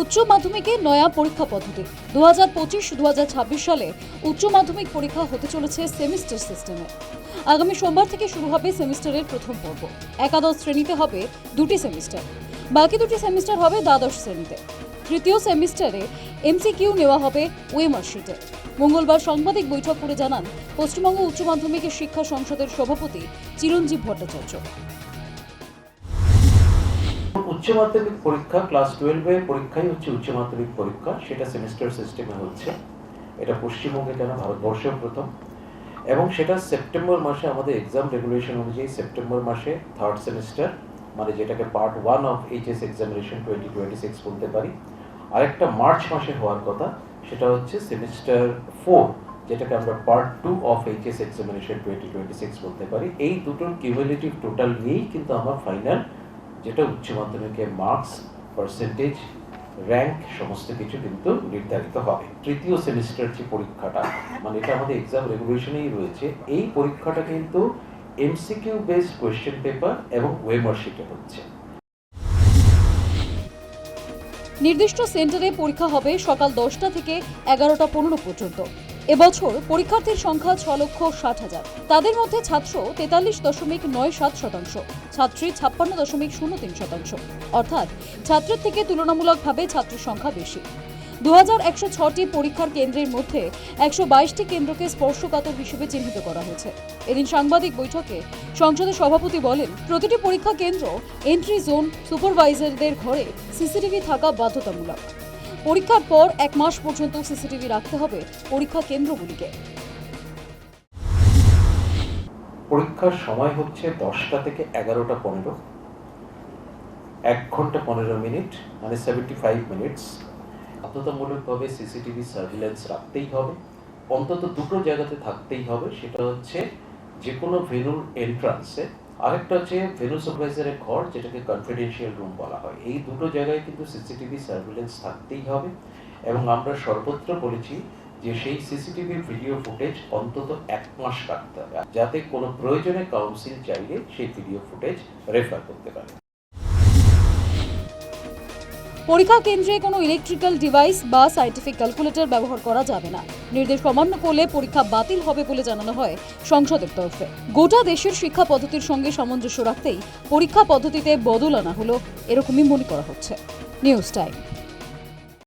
উচ্চ মাধ্যমিকে নয়া পরীক্ষা পদ্ধতি। দু হাজার পঁচিশ দু সালে উচ্চ মাধ্যমিক পরীক্ষা হতে চলেছে সেমিস্টার সিস্টেমে। আগামী সোমবার থেকে শুরু হবে সেমিস্টারের প্রথম পর্ব। একাদশ শ্রেণীতে হবে দুটি সেমিস্টার। বাকি দুটি সেমিস্টার হবে দ্বাদশ শ্রেণীতে। তৃতীয় সেমিস্টারে এমসিকিউ নেওয়া হবে ওয়েমার শিটে। মঙ্গলবার সাংবাদিক বৈঠক করে জানান, পশ্চিমবঙ্গ উচ্চ মাধ্যমিক শিক্ষা সংসদের সভাপতি চিরঞ্জীব ভট্টাচার্য। উচ্চ মাধ্যমিক পরীক্ষা ক্লাস টুয়েলভের পরীক্ষাই হচ্ছে উচ্চ মাধ্যমিক পরীক্ষা। সেটা সেমিস্টার সিস্টেমে হচ্ছে। এটা পশ্চিমবঙ্গে কেন? ভারতবর্ষেও প্রথম। এবং সেটা সেপ্টেম্বর মাসে আমাদের এক্সাম রেগুলেশন অনুযায়ী সেপ্টেম্বর মাসে থার্ড সেমিস্টার মানে যেটাকে part one of HS examination twenty twenty six বলতে পারি। আরেকটা মার্চ মাসে হওয়ার কথা, সেটা হচ্ছে সেমিস্টার ফোর যেটাকে আমরা part two of HS examination twenty twenty six বলতে পারি। এই দুটোর কিউমুলেটিভ টোটাল নিয়েই কিন্তু আমার ফাইনাল যেটা উচ্চ মাধ্যমিকের মার্কস পার্সেন্টেজ র্যাঙ্ক সমস্ত কিছু কিন্তু নির্ধারিত হবে। তৃতীয় সেমিস্টার যে পরীক্ষাটা মানে এটা আমাদের এক্সাম রেগুলেশনেই রয়েছে, এই পরীক্ষাটা কিন্তু এমসিকিউ বেসড কোয়েশ্চেন পেপার এবং ওয়েমার শিটে হচ্ছে। নির্দিষ্ট সেন্টারে পরীক্ষা হবে সকাল দশটা থেকে এগারোটা পনেরো পর্যন্ত। এবছর পরীক্ষার্থীর সংখ্যা ছ লক্ষ ষাট হাজার। তাদের মধ্যে ছাত্র তেতাল্লিশ দশমিক নয় সাত শতাংশ, ছাত্রী ছাপ্পান্ন দশমিক শূন্য তিন শতাংশ। অর্থাৎ ছাত্রের থেকে তুলনামূলকভাবে ছাত্রের সংখ্যা বেশি। দু একশো ছটি পরীক্ষার কেন্দ্রের মধ্যে একশো বাইশটি কেন্দ্রকে স্পর্শকাতর হিসেবে চিহ্নিত করা হয়েছে। এদিন সাংবাদিক বৈঠকে সংসদের সভাপতি বলেন, প্রতিটি পরীক্ষা কেন্দ্র এন্ট্রি জোন সুপারভাইজারদের ঘরে সিসিটিভি থাকা বাধ্যতামূলক। পরীক্ষার পর এক মাস পর্যন্ত সিসিটিভি রাখতে হবে পরীক্ষা কেন্দ্রগুলিকে। পরীক্ষার সময় হচ্ছে দশটা থেকে এগারোটা পনেরো। এক ঘণ্টা পনেরো মিনিট মানে সেভেন্টি ফাইভ মিনিটস বাধ্যতামূলকভাবে সিসিটিভি সার্ভিলেন্স রাখতেই হবে। অন্তত দুটো জায়গাতে থাকতেই হবে, সেটা হচ্ছে যে কোনো ভেনুর এন্ট্রান্সে আরেকটা হচ্ছে ভেনু সুপারভাইজারের ঘর, যেটাকে কনফিডেন্সিয়াল রুম বলা হয়। এই দুটো জায়গায় কিন্তু সিসিটিভি সার্ভিলেন্স থাকতেই হবে এবং আমরা সর্বত্র বলেছি যে সেই সিসিটিভি ভিডিও ফুটেজ অন্তত এক মাস রাখতে হবে। যাতে কোনো প্রয়োজনে কাউন্সিল চাইলে সেই ভিডিও ফুটেজ রেফার করতে পারে। পরীক্ষা কেন্দ্রে কোনো ইলেকট্রিক্যাল ডিভাইস বা সাইন্টিফিক ক্যালকুলেটর ব্যবহার করা যাবে না। নির্দেশ অমান্য করলে পরীক্ষা বাতিল হবে বলে জানানো হয় সংসদের তরফে। গোটা দেশের শিক্ষা পদ্ধতির সঙ্গে সামঞ্জস্য রাখতেই পরীক্ষা পদ্ধতিতে বদল আনা হলো, এরকমই মনে করা হচ্ছে। News time.